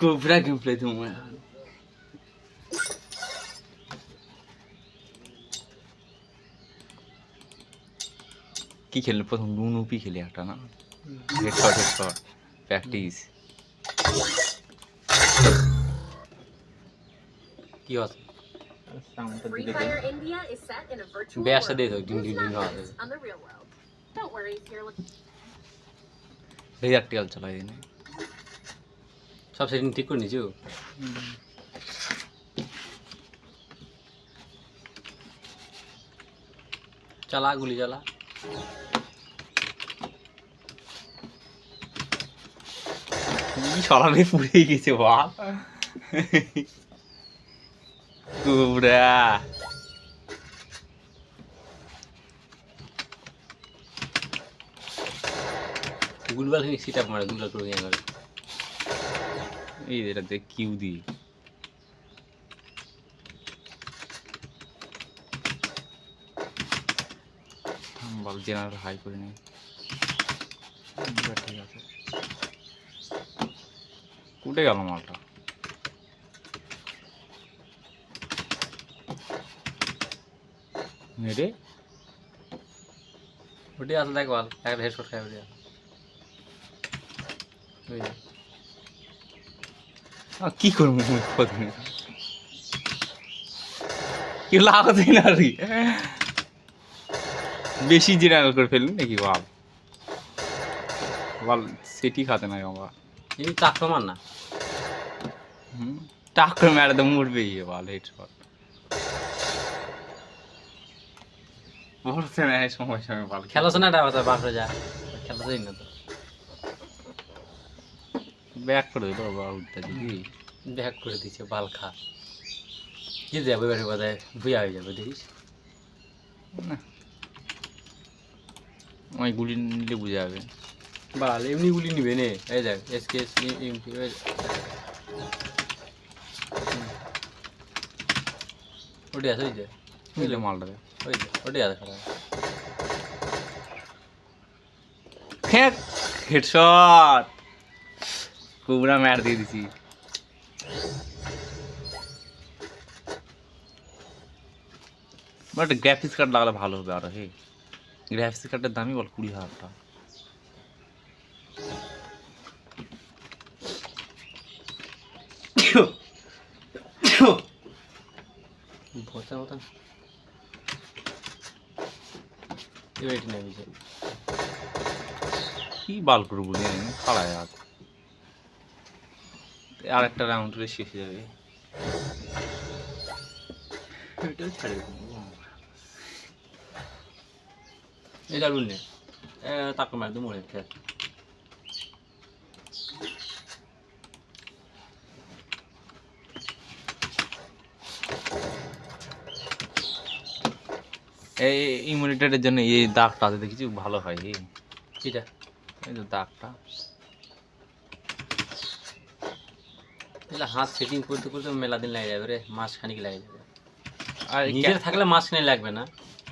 Cobra game play তোমার কি খেললে প্রথম নুন উপি খেলি একটা না হেডশট হেডশট প্র্যাকটিস কি আছে ah. the real world. Don't worry, you're looking রেজাক্টিয়াল চালাই দিনে সব সেটিং ঠিক করে নিয়েছো? চালা গুলি চালা। কি সরালে পুড়ে গেছে বাপ। কুবরা। গুলবাল সিট মারে গুলবাল করে এই এটা দেখ কিউ দি। বল জেনারেল হাই করে নি ঠিক আছে। উঠে গেল মালটা। মেরে ওটি আসলে বল একটা হেডশট খাই। আহ, কি করব প্রথমে? কি লাগাতে না রে? বেশি জেনারেল করে ফেললি নাকি? বল বল সেটি খাতে নাই বাবা। এই চাকর মার না? হুম? টাক মেরে তো মরবে ইয়ে বল হেড শট বলছে না সময় সময় বল। খেলা শোনা এটা কথা বাপরে যা। খেলা না তো। ব্যাক করে দিল বাবা উঠতে দিদি ব্যাক করে দিচ্ছে বাল খা কি যাবে এবারে বোধহয় ভুয়া হয়ে যাবে দেখিস? না। ওই গুলি নিলে বুঝে যাবে। বাল এমনি গুলি নিবে নে। এই দেখ এসকে এমপি ওটি আছে ওই যে। নিলে মালটা দে ওই যে ওটি আছে খেলা। ফেক হেডশট কুবরা ম্যাট দিয়ে দিছি। বাট গ্রাফিক্স কার্ড লাগালে ভালো হবে আরও হে। গ্রাফিক্স কার্ডের দামই বল কুড়ি হাজার টাকা। নেবে যে কি বাল করব খাড়ায় আর আর একটা রাউন্ড শেষ হয়ে যাবে। এটা বললে তাকে মার দু মনে খেয়ে এই ইমিউনিটারের জন্য এই দাগটা দেখেছি ভালো হয়। এই কিটা? এই যে দাগটা। এটা হাত সেটিং করতে করতে মেলা দিন লাগে যাবে রে মাস খানিক লাগে যাবে। আর নিজের থাকলে মাসখানিক লাগবে না।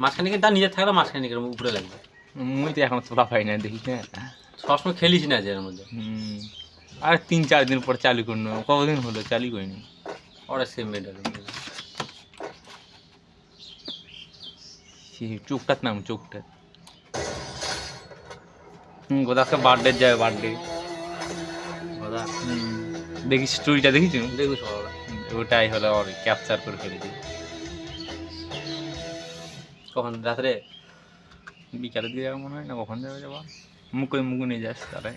মাস খানিক তার নিজের থাকলে মাঝখানেকের উপরে লাগবে। মুই তো এখন তোলা পাই না দেখি না। সবসময় খেলিস না যে এর মধ্যে। হুম। আর তিন চার দিন পর চালু করে কতদিন হলো চালু করিনি? ওরা সেম মেডাল চোখটার নাম চোখটা হুম গোদাকে বার্থডে যাবে বার্থডে দাদা দেখিস স্টোরিটা দেখিস দেখুন সবাই ওটাই হলো আর ক্যাপচার করে ফেলেছি কখন? রাত্রে? বিকালের দিকে মনে হয় না কখন যাবে যাবা? মুখে মুখ নিয়ে যাস তারাই